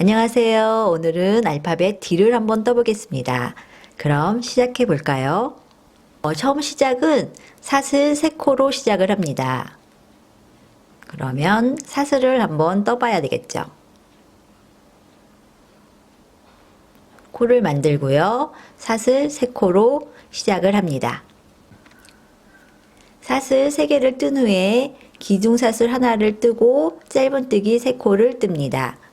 안녕하세요. 오늘은 알파벳 D를 한번 떠보겠습니다. 그럼 시작해 볼까요? 어, 처음 시작은 사슬 세 코로 시작을 합니다. 그러면 사슬을 한번 떠봐야 되겠죠. 코를 만들고요. 사슬 세 코로 시작을 합니다. 사슬 세 개를 뜬 후에 기둥사슬 하나를 뜨고 짧은뜨기 세 코를 뜹니다.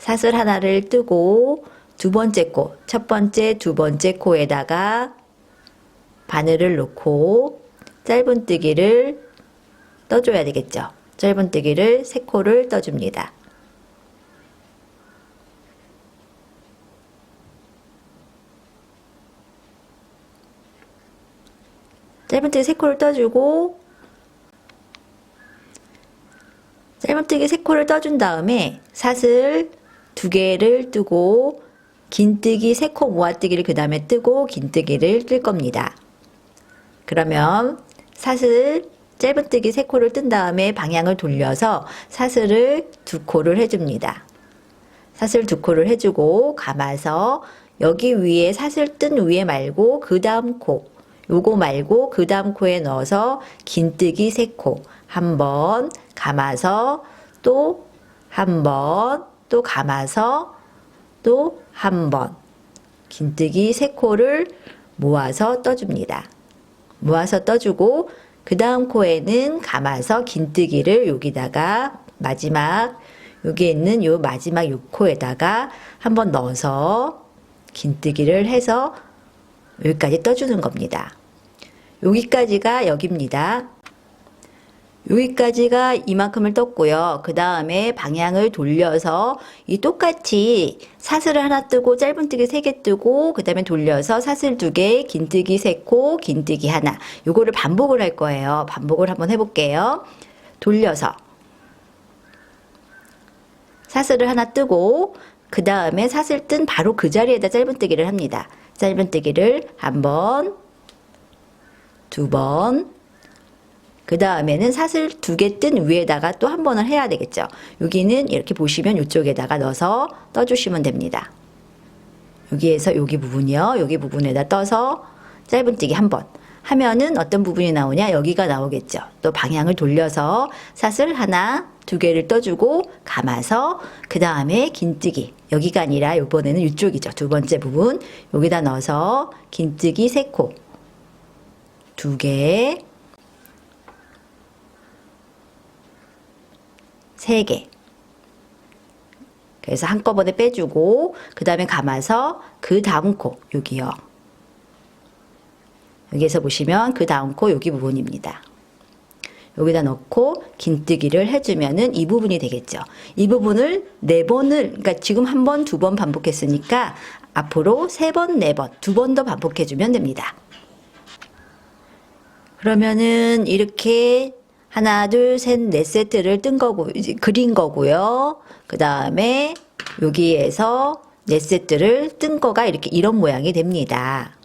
사슬 하나를 뜨고 두 번째 코, 첫 번째, 두 번째 코에다가 바늘을 놓고 짧은뜨기를 떠줘야 되겠죠. 짧은뜨기를 세 코를 떠줍니다. 짧은뜨기 세 코를 떠주고 짧은뜨기 세 코를 떠준 다음에 사슬 두 개를 뜨고 긴뜨기 세 코 모아뜨기를 그 다음에 뜨고 긴뜨기를 뜰 겁니다. 그러면 사슬 짧은뜨기 세 코를 뜬 다음에 방향을 돌려서 사슬을 두 코를 해줍니다. 사슬 두 코를 해주고 감아서 여기 위에 사슬 뜬 위에 말고 그 다음 코 요거 말고 그 다음 코에 넣어서 긴뜨기 세 코 한번 감아서 또 한번 또 감아서 또 한 번 긴뜨기 세 코를 모아서 떠줍니다. 모아서 떠주고 그 다음 코에는 감아서 긴뜨기를 여기다가 마지막 여기에 있는 요 마지막 요 코에다가 한번 넣어서 긴뜨기를 해서 여기까지 떠주는 겁니다. 여기까지가 여기입니다. 여기까지가 이만큼을 떴고요. 그 다음에 방향을 돌려서 이 똑같이 사슬을 하나 뜨고 짧은뜨기 세 개 뜨고 그 다음에 돌려서 사슬 두 개, 긴뜨기 세 코, 긴뜨기 하나 요거를 반복을 할 거예요. 반복을 한번 해볼게요. 돌려서 사슬을 하나 뜨고 그 다음에 사슬 뜬 바로 그 자리에다 짧은뜨기를 합니다. 짧은뜨기를 한 번, 두 번, 그 다음에는 사슬 두 개 뜬 위에다가 또 한 번을 해야 되겠죠. 여기는 이렇게 보시면 이쪽에다가 넣어서 떠주시면 됩니다. 여기에서 여기 부분이요. 여기 부분에다 떠서 짧은뜨기 한 번. 하면은 어떤 부분이 나오냐? 여기가 나오겠죠. 또 방향을 돌려서 사슬 하나, 두 개를 떠주고 감아서 그 다음에 긴뜨기. 여기가 아니라 이번에는 이쪽이죠. 두 번째 부분. 여기다 넣어서 긴뜨기 세 코. 두 개, 세 개. 그래서 한꺼번에 빼주고 그 다음에 감아서 그 다음 코 여기요. 여기에서 보시면 그 다음 코 여기 부분입니다. 여기다 넣고 긴뜨기를 해주면은 이 부분이 되겠죠. 이 부분을 네 번을 그러니까 지금 한 번, 두 번 반복했으니까 앞으로 세 번, 네 번, 두 번 더 반복해주면 됩니다. 그러면은 이렇게 하나, 둘, 셋, 넷 세트를 뜬 거고, 이제 그린 거고요. 그 다음에 여기에서 넷 세트를 뜬 거가 이렇게 이런 모양이 됩니다.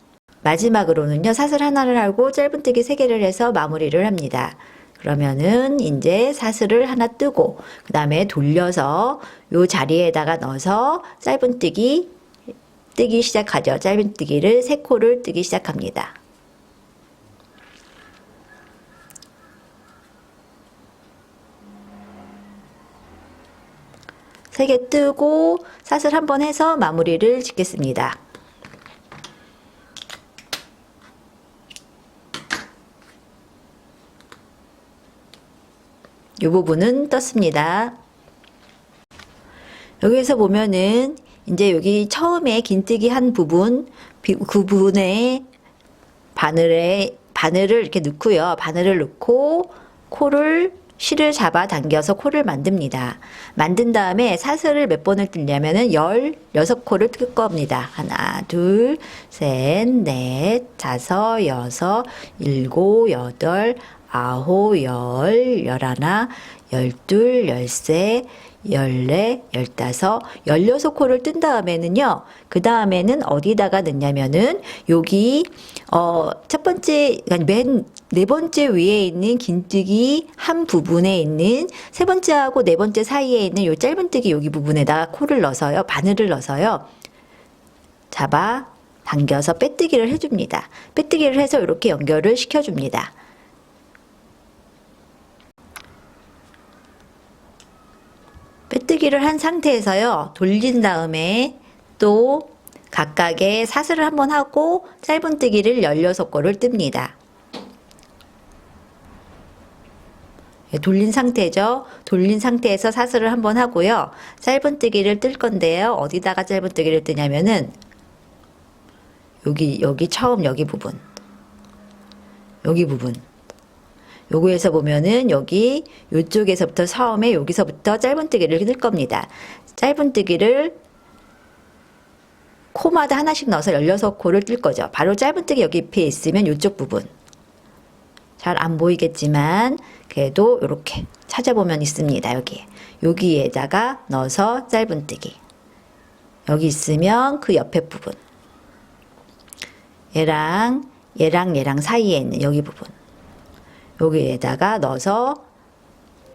마지막으로는요, 사슬 하나를 하고 짧은뜨기 세 개를 해서 마무리를 합니다. 그러면은 이제 사슬을 하나 뜨고, 그 다음에 돌려서 요 자리에다가 넣어서 짧은뜨기 뜨기 시작하죠. 짧은뜨기를 세 코를 뜨기 시작합니다. 세개 뜨고 사슬 한 번 해서 마무리를 짓겠습니다. 이 부분은 떴습니다. 여기에서 보면은 이제 여기 처음에 긴뜨기 한 부분 그 부분에 바늘에 바늘을 이렇게 넣고요. 바늘을 넣고 코를 실을 잡아 당겨서 코를 만듭니다. 만든 다음에 사슬을 몇 번을 뜰냐면은 16코를 뜰 겁니다. 하나, 둘, 셋, 넷, 다섯, 여섯, 일곱, 여덟, 아홉, 열, 열하나, 열둘, 열세, 열네, 열다섯, 열여섯 코를 뜬 다음에는요, 그 다음에는 어디다가 넣냐면은, 여기, 어, 첫 번째, 맨, 네 번째 위에 있는 긴뜨기 한 부분에 있는 세 번째하고 네 번째 사이에 있는 요 짧은뜨기 여기 부분에다가 코를 넣어서요, 바늘을 넣어서요, 잡아 당겨서 빼뜨기를 해줍니다. 빼뜨기를 해서 이렇게 연결을 시켜줍니다. 빼뜨기를 한 상태에서요, 돌린 다음에 또 각각의 사슬을 한번 하고 짧은뜨기를 16개를 뜹니다. 예, 돌린 상태죠. 돌린 상태에서 사슬을 한번 하고요. 짧은뜨기를 뜰 건데요. 어디다가 짧은뜨기를 뜨냐면은 여기 여기 처음 여기 부분 여기 부분 요거에서 보면은 여기 요쪽에서부터 처음에 여기서부터 짧은뜨기를 뜰 겁니다. 짧은뜨기를 코마다 하나씩 넣어서 16코를 뜰 거죠. 바로 짧은뜨기 여기 옆에 있으면 요쪽 부분 잘 안 보이겠지만 그래도 이렇게 찾아보면 있습니다. 여기 여기에다가 넣어서 짧은뜨기 여기 있으면 그 옆에 부분 얘랑 얘랑 얘랑 사이에 있는 여기 부분 여기에다가 넣어서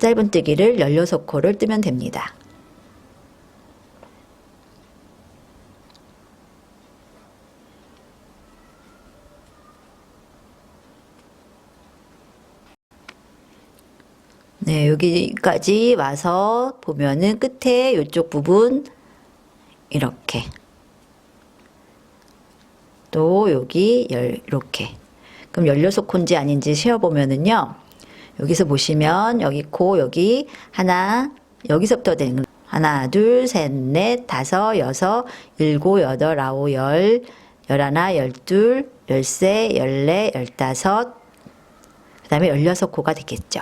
짧은뜨기를 16코를 뜨면 됩니다. 네, 여기까지 와서 보면은 끝에 이쪽 부분 이렇게. 또 여기 열 이렇게. 그럼 16코인지 아닌지 세어보면은요 여기서 보시면 여기 코 여기 하나 여기서부터 되는 거. 하나 둘 셋 넷 다섯 여섯 일곱 여덟 아홉 열 열하나 열둘 열세 열네 열다섯 그 다음에 열여섯 코가 되겠죠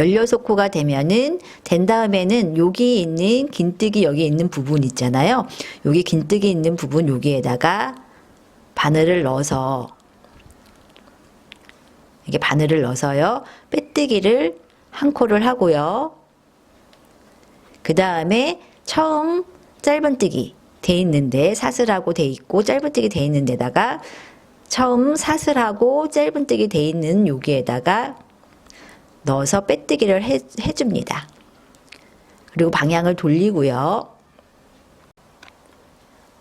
16코가 되면은 된 다음에는 여기 있는 긴뜨기 여기 있는 부분 있잖아요. 여기 긴뜨기 있는 부분 여기에다가 바늘을 넣어서 이게 바늘을 넣어서요. 빼뜨기를 한 코를 하고요. 그 다음에 처음 짧은뜨기 돼 있는데 사슬하고 돼 있고 짧은뜨기 돼 있는 데다가 처음 사슬하고 짧은뜨기 돼 있는 여기에다가 넣어서 빼뜨기를 해, 해줍니다. 그리고 방향을 돌리고요.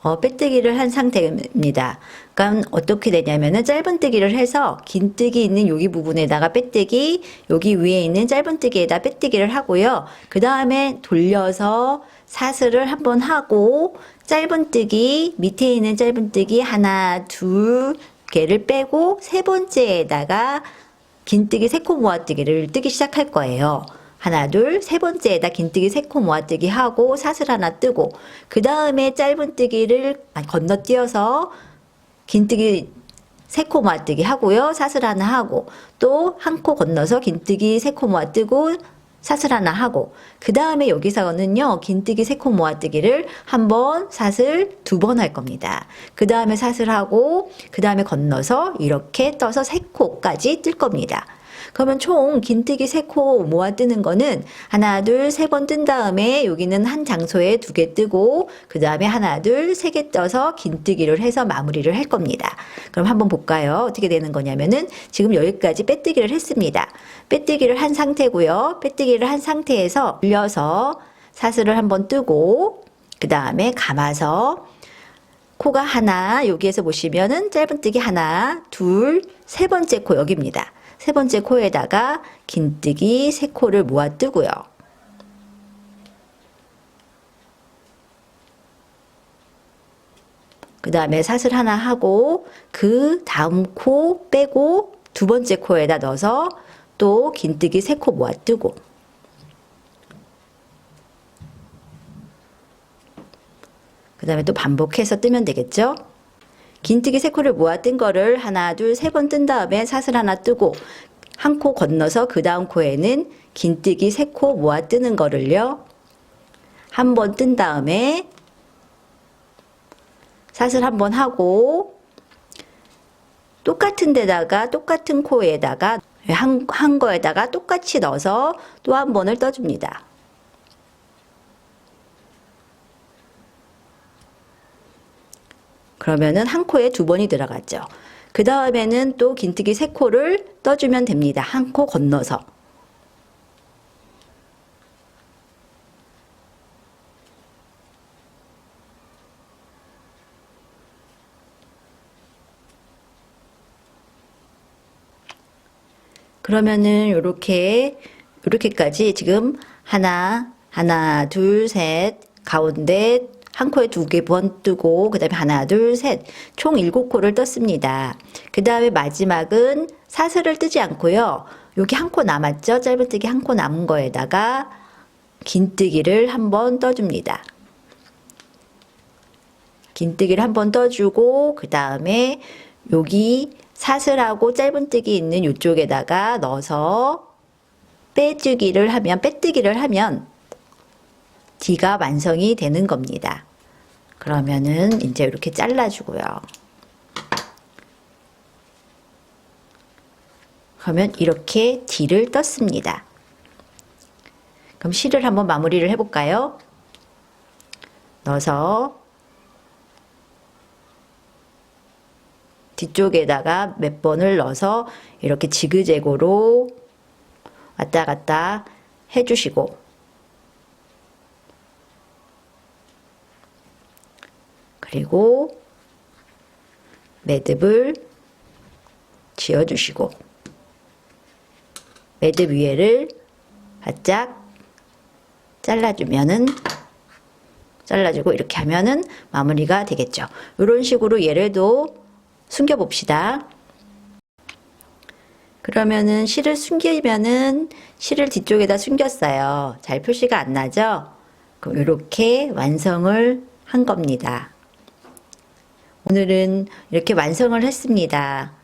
어, 빼뜨기를 한 상태입니다. 그러니까 어떻게 되냐면은 짧은 뜨기를 해서 긴 뜨기 있는 여기 부분에다가 빼뜨기, 여기 위에 있는 짧은 뜨기에다 빼뜨기를 하고요. 그 다음에 돌려서 사슬을 한번 하고 짧은 뜨기 밑에 있는 짧은 뜨기 하나, 둘 개를 빼고 세 번째에다가 긴뜨기 세코 모아뜨기를 뜨기 시작할 거예요. 하나, 둘, 세 번째에다 긴뜨기 세 코 모아뜨기 하고 사슬 하나 뜨고 그 다음에 짧은뜨기를 건너뛰어서 긴뜨기 세 코 모아뜨기 하고요. 사슬 하나 하고 또 한 코 건너서 긴뜨기 세 코 모아뜨고 사슬 하나 하고 그 다음에 여기서는요 긴뜨기 세 코 모아뜨기를 한 번 사슬 두 번 할 겁니다. 그 다음에 사슬 하고 그 다음에 건너서 이렇게 떠서 세 코까지 뜰 겁니다. 그러면 총 긴뜨기 세 코 모아 뜨는 거는 하나 둘 세 번 뜬 다음에 여기는 한 장소에 두 개 뜨고 그 다음에 하나 둘 세 개 떠서 긴뜨기를 해서 마무리를 할 겁니다. 그럼 한번 볼까요? 어떻게 되는 거냐면은 지금 여기까지 빼뜨기를 했습니다. 빼뜨기를 한 상태고요. 빼뜨기를 한 상태에서 올려서 사슬을 한번 뜨고 그 다음에 감아서 코가 하나 여기에서 보시면은 짧은뜨기 하나 둘 세 번째 코 여기입니다. 세 번째 코에다가 긴뜨기 세 코를 모아 뜨고요. 그 다음에 사슬 하나 하고 그 다음 코 빼고 두 번째 코에다 넣어서 또 긴뜨기 세 코 모아 뜨고 그 다음에 또 반복해서 뜨면 되겠죠? 긴뜨기 세 코를 모아 뜬 거를 하나, 둘, 세 번 뜬 다음에 사슬 하나 뜨고 한 코 건너서 그 다음 코에는 긴뜨기 세 코 모아 뜨는 거를요. 한 번 뜬 다음에 사슬 한 번 하고 똑같은 데다가 똑같은 코에다가 한, 한 거에다가 똑같이 넣어서 또 한 번을 떠줍니다. 그러면은 한 코에 두 번이 들어갔죠. 그 다음에는 또 긴뜨기 세 코를 떠주면 됩니다. 한 코 건너서. 그러면은 요렇게 요렇게까지 지금 하나 하나 둘 셋 가운데 한 코에 두 개 번 뜨고 그 다음에 하나 둘 셋 총 일곱 코를 떴습니다. 그 다음에 마지막은 사슬을 뜨지 않고요. 여기 한 코 남았죠? 짧은뜨기 한 코 남은 거에다가 긴뜨기를 한번 떠줍니다. 긴뜨기를 한번 떠주고 그 다음에 여기 사슬하고 짧은뜨기 있는 이쪽에다가 넣어서 빼주기를 하면 빼뜨기를 하면 뒤가 완성이 되는 겁니다. 그러면은 이제 이렇게 잘라주고요. 그러면 이렇게 뒤를 떴습니다. 그럼 실을 한번 마무리를 해볼까요? 넣어서 뒤쪽에다가 몇 번을 넣어서 이렇게 지그재그로 왔다 갔다 해주시고 그리고 매듭을 지어주시고 매듭 위에를 바짝 잘라주면은 잘라주고 이렇게 하면은 마무리가 되겠죠. 이런 식으로 얘를도 숨겨 봅시다. 그러면은 실을 숨기면은 실을 뒤쪽에다 숨겼어요. 잘 표시가 안 나죠? 그럼 이렇게 완성을 한 겁니다. 오늘은 이렇게 완성을 했습니다.